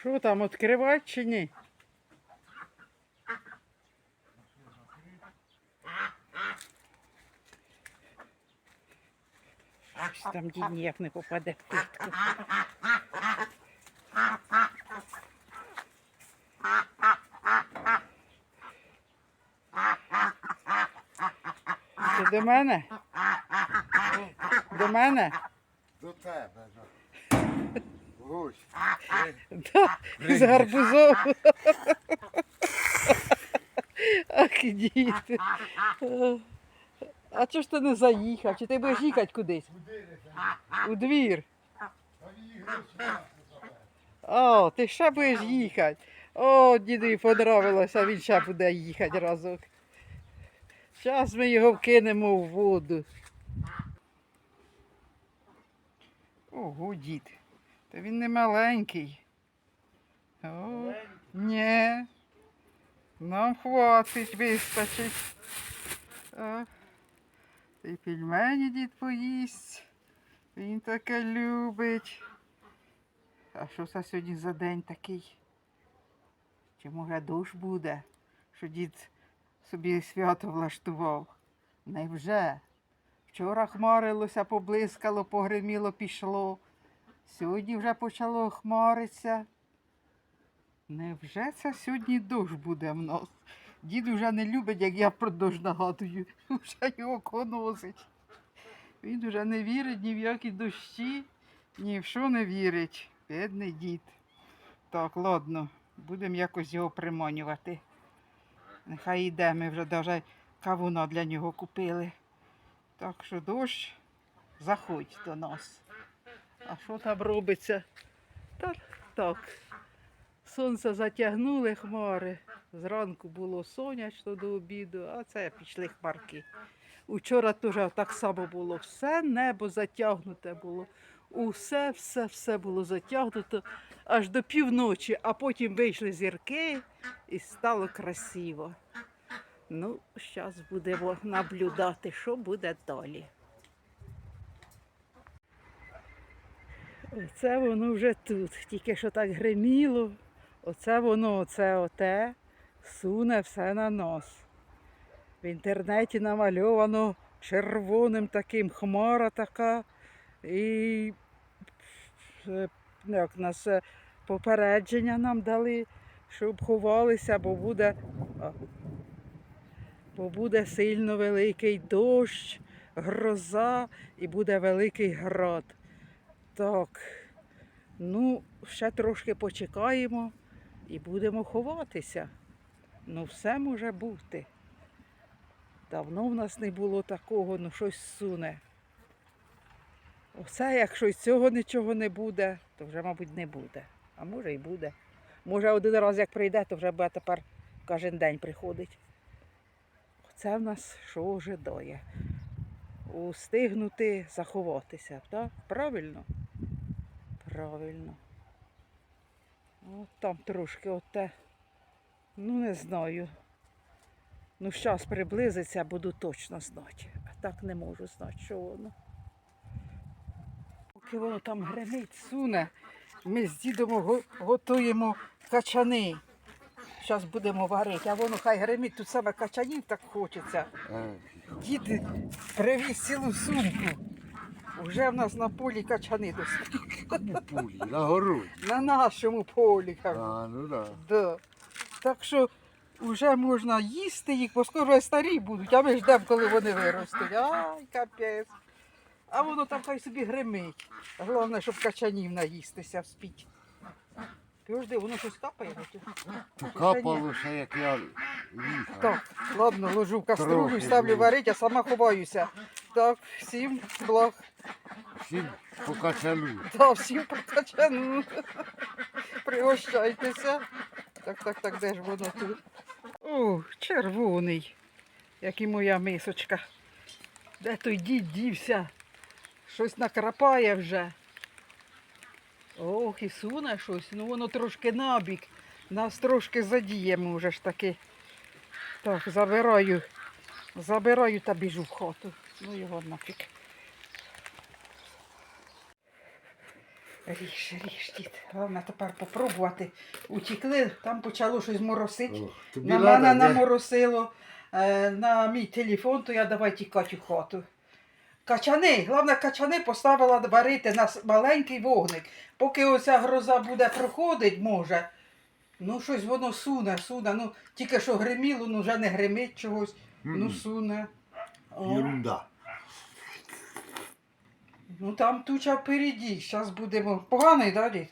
Що там, відкривати чи ні? Щось там дід ніяк не попаде в куртку. Це до мене? До мене? До тебе. Да. Гусь. Да, з гарбузом. Ах, діти. А чого ж ти не заїхав? Чи ти будеш їхати кудись? У двір. О, ти ще будеш їхати. О, дідові подобалося, він ще буде їхати разок. Зараз ми його вкинемо в воду. Ого, дід. Та він не маленький. О, ні. Нам хватить, вистачить. О, і пельмені дід поїсть. Він таке любить. А що це сьогодні за день такий? Чи може дощ буде, що дід собі свято влаштував? Невже? Вчора хмарилося, поблискало, погриміло, пішло. Сьогодні вже почало хмаритися. Невже це сьогодні дощ буде в нас? Дід вже не любить, як я про дощ нагадую. Вже його коносить. Він вже не вірить ні в які дощі, ні в що не вірить. Бідний дід. Так, ладно, будемо якось його приманювати. Нехай йде, ми вже навіть кавуна для нього купили. Так що дощ, заходь до нас. А що там робиться? Так, так. Сонце затягнули хмари. Зранку було сонячно до обіду, а це пішли хмарки. Учора теж так само було. Все небо затягнуте було. Усе, все, все було затягнуто аж до півночі, а потім вийшли зірки і стало красиво. Ну, зараз будемо наблюдати, що буде далі. Оце воно вже тут. Тільки що так гриміло. Оце воно, оце оте суне все на нас. В інтернеті намальовано червоним таким хмара така. І е, як нас попередження нам дали, щоб ховалися, бо буде, бо буде сильно великий дощ, гроза і буде великий град. Так, ну, ще трошки почекаємо і будемо ховатися. Ну, все може бути. Давно в нас не було такого, ну щось суне. Оце, якщо із цього нічого не буде, то вже, мабуть, не буде. А може і буде. Може, один раз як прийде, то вже буде тепер кожен день приходить. Оце в нас що ожидає. Устигнути заховатися, так? Правильно? Правильно. От там трошки оте. Ну, не знаю. Ну, зараз приблизиться, буду точно знати. А так не можу знати, що воно. Поки воно там гримить, суне, ми з дідом готуємо качани. Зараз будемо варити, а воно хай гримить, тут саме качанів так хочеться. Дід привіз цілу сумку. Вже в нас на полі качани досить. Кому пулі? На городі. На нашому полі. кажу. А, ну да. Да. Так що вже можна їсти їх, бо скоро старі будуть, а ми ждемо, коли вони виростуть. Ай, капець. А воно там хай собі гримить. Головне, щоб качанів наїстися вспіть. Півжди, воно щось капає. на ту? Капало ще, як я їхав. Так, ладно, ложу в каструлю, Трохи ставлю було. варити, а сама ховаюся. Так, всім благ. Всім покачалю. Да, всім прокачану. Пригощайтеся. Так, так, так, де ж воно тут? О, червоний, як і моя мисочка. Де той дід дівся? Щось накрапає вже. Ох, і суне щось. Ну воно трошки набік. Нас трошки задіємо вже ж таки. Так, забираю. Забираю та біжу в хату. Ну його нафіг. Ріж, ріж, дід. Головне тепер попробувати. Утікли, там почало щось моросити. На мене наморосило е, на мій телефон, то я давай тікати у хату. Качани, головне, качани поставила варити на маленький вогник. Поки оця гроза буде проходить, може. Ну, щось воно суне, суне. Ну, тільки що гриміло, ну вже не гримить чогось. Ну, суне. О, Єрунда. Ну там туча впереді. Зараз будемо. Поганий, да, дід?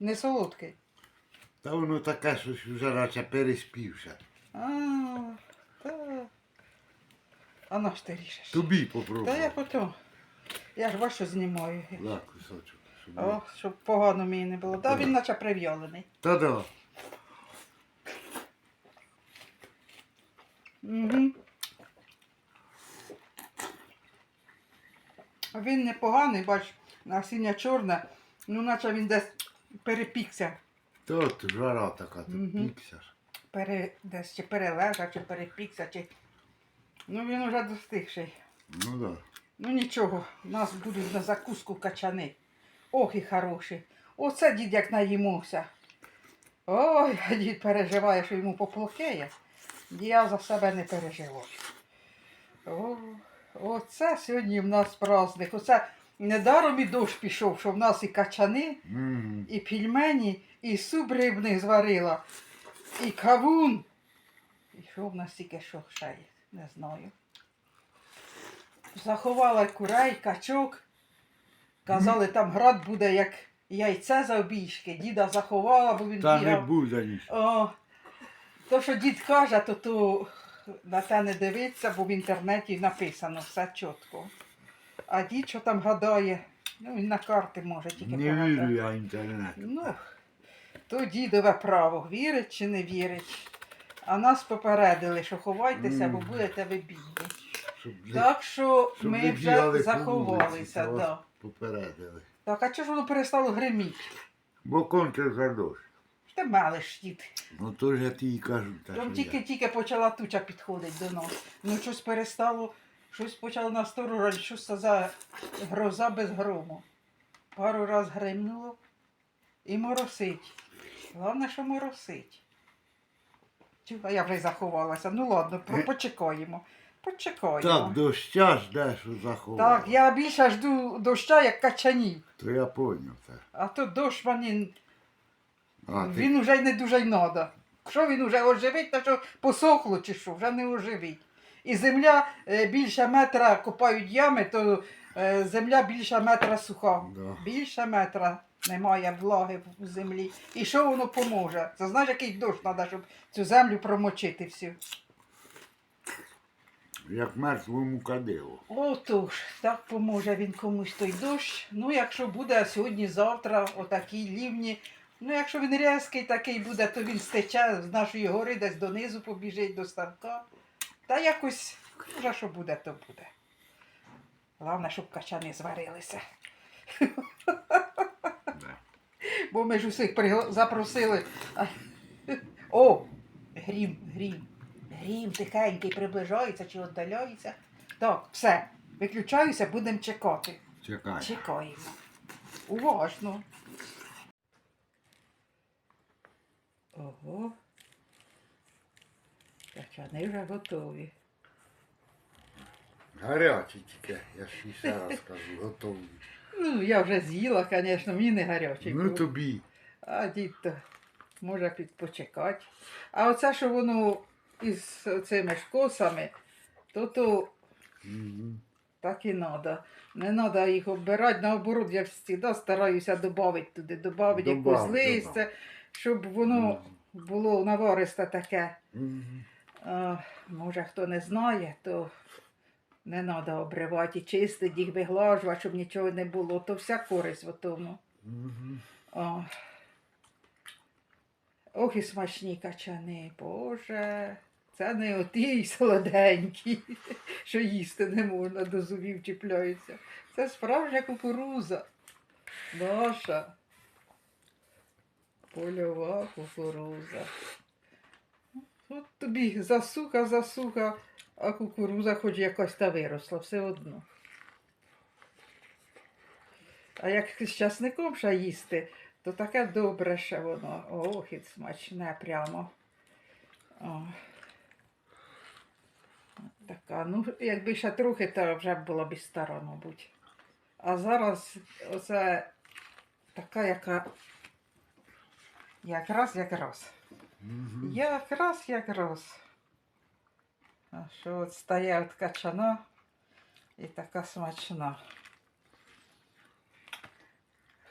Не солодкий. Та воно таке, що вже радше переспівся. А, так. А на що ти ріжеш? Тобі Та я потім. Я ж вашу знімаю. На кусочок. щоб О, щоб погано мені не було. Та він наче прив'ялений. Та да. Угу. Він непоганий, бач, насіння чорне, ну наче він десь перепікся. Тут жара така, тут Мгм. пікся ж. Пере, десь чи перележав, чи перепікся, чи. Ну він уже достигший. Ну да. Ну нічого, у нас будуть на закуску качани. Ох і хороші. Оце дід як наїмовся. Ой, а дід переживає, що йому поплохеє. Я за себе не переживаю. О, оце сьогодні в нас праздник. Оце недаром і дощ пішов, що в нас і качани, Мгм. і пельмені, і суп рибний зварила, і кавун. І що в нас тільки що ще є, не знаю. Заховала курей, качок. Казали, там град буде як яйце завбільшки. Діда заховала, бо він Та не бігав. буде нічого. О, то, що дід каже, то, то на те не дивиться, бо в інтернеті написано все чітко. А дід, що там гадає, ну він на карти може тільки Не погадати. вірю я інтернет. Ну, то дідове право, вірить чи не вірить. А нас попередили, що ховайтеся, бо будете ви бідні. Щоб Так що щоб ми вже по заховалися. вулиці, вас Да. Попередили. Так, а чого ж воно перестало гриміти? Бо кончився дощ. Ти мелиш, дід. Ну то ж я тобі кажу. Та, Там що я. тільки-тільки почала туча підходити до нас. Ну щось перестало, щось почало насторожувати, що це за гроза без грому. Пару раз гримнуло і моросить. Головне, що моросить. Чу, А я вже й заховалася. Ну ладно, про- почекаємо. Почекаємо. Так, доща жде, що заховав. Так, я більше жду доща, як качанів. То я поняв це. А то дощ мені, А, ти... він уже й не дуже й надо. Що він уже оживить, то що посохло чи що, вже не оживить. І земля е, більше метра копають ями, то е, земля більше метра суха. Да. Більше метра немає влаги в землі. І що воно поможе? Це знаєш, який дощ треба, щоб цю землю промочити всю. Як мертвому кадилу. Отож, так поможе він комусь той дощ. Ну, якщо буде сьогодні-завтра отакі лівні. Ну, якщо він різкий такий буде, то він стече з нашої гори десь донизу побіжить до ставка. Та якось, вже що буде, то буде. Головне, щоб качани зварилися. Да. Бо ми ж усіх пригла- запросили. О, грім, грім. Грім тихенький приближається чи віддаляється. Так, все. Виключаюся, будемо чекати. Чекай. Чекаємо. Уважно. Ого. Качани вже готові. Гарячі тільки, я ще ще раз кажу, готові. Ну, я вже з'їла, звісно, мені не гарячий. Ну тобі. А дід то може підпочекати. А оце, що воно із цими ж косами, то то Мгм. так і треба. Не треба їх обирати, наоборот, я завжди стараюся додати туди, додати якусь листя, щоб воно було наваристе таке. А, може, хто не знає, то не треба обривати і чистити їх, виглажувати, щоб нічого не було. То вся користь в тому. О. Ох і смачні качани, Боже. Це не оті солоденькі, що їсти не можна, до зубів чіпляються. Це справжня кукуруза. Наша. Польова кукуруза. От тобі засуха, засуха, а кукуруза хоч якось та виросла, все одно. А як з часником ще їсти, то таке добре ще воно. Ох, і смачне прямо. О. Така, ну, якби ще трохи, то вже б була б і стара, мабуть. А зараз оце така, яка якраз якраз. Мгм. Якраз якраз. А що от стає от качана і така смачна.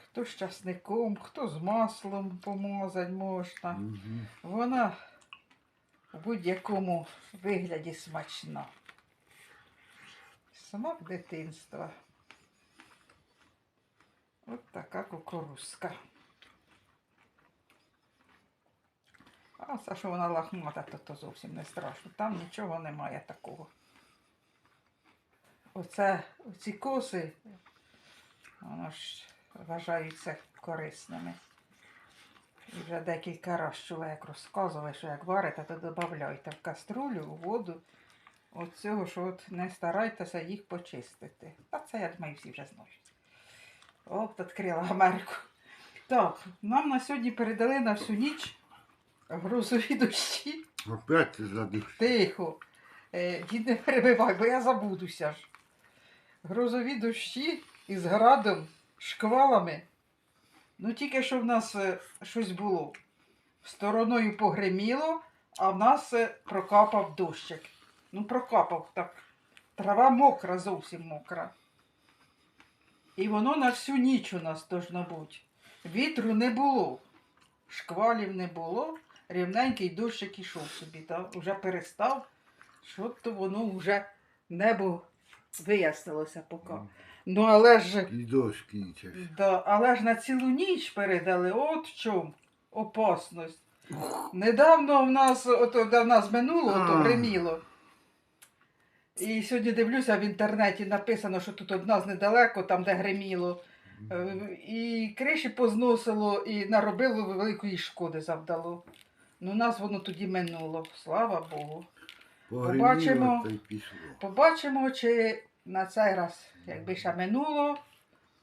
Хто з часником, хто з маслом помазать можна. Мгм. Вона в будь-якому вигляді смачна. Смак дитинства. От така кукурузка. А це, що вона лахмата, то, то зовсім не страшно. Там нічого немає такого. Оце, оці коси, воно ж вважаються корисними. І вже декілька разів чула, як розказували, що як варите, то додавайте в каструлю, у воду. От цього, що от не старайтеся їх почистити. Та це, я думаю, всі вже знають. От відкрила Америку. Так, нам на сьогодні передали на всю ніч грузові дощі. Опять ти задуш. Тихо. Е, дід не перебивай, бо я забудуся ж. Грозові дощі із градом, шквалами. Ну тільки що в нас е, щось було. Стороною погриміло, а в нас е, прокапав дощик. Ну, прокапав так. Трава мокра, зовсім мокра. І воно на всю ніч у нас должно бути. Вітру не було, шквалів не було, рівненький дощик ішов собі, та вже перестав, що то воно вже небо вияснилося поки. Ну але ж, І дощ кінчився. да, але ж на цілу ніч передали, от в чому опасність. Недавно в нас, ото до нас минуло, ото А. гриміло. І сьогодні дивлюся в інтернеті написано, що тут од нас недалеко, там де гриміло. Е, І криші позносило, і наробило великої шкоди завдало. Ну, нас воно тоді минуло, слава Богу. Побачимо. та й пішло. Побачимо, чи на цей раз, якби ще минуло,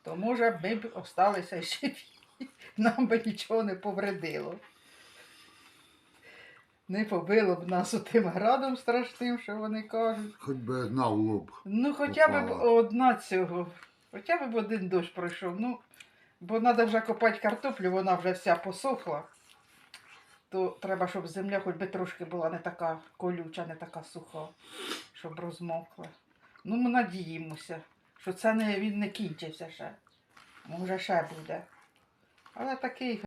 то може ми б осталися живі. Нам би нічого не повредило. Не побило б нас отим градом страшним, що вони кажуть. Хоч би я лоб. Ну, хоча б Попала. одна цього. Хоча б один дощ пройшов. Ну, бо треба вже копати картоплю, вона вже вся посохла. То треба, щоб земля хоч би трошки була не така колюча, не така суха, щоб розмокла. Ну, ми надіємося, що це не, він не кінчився ще. Може, ще буде. Але такий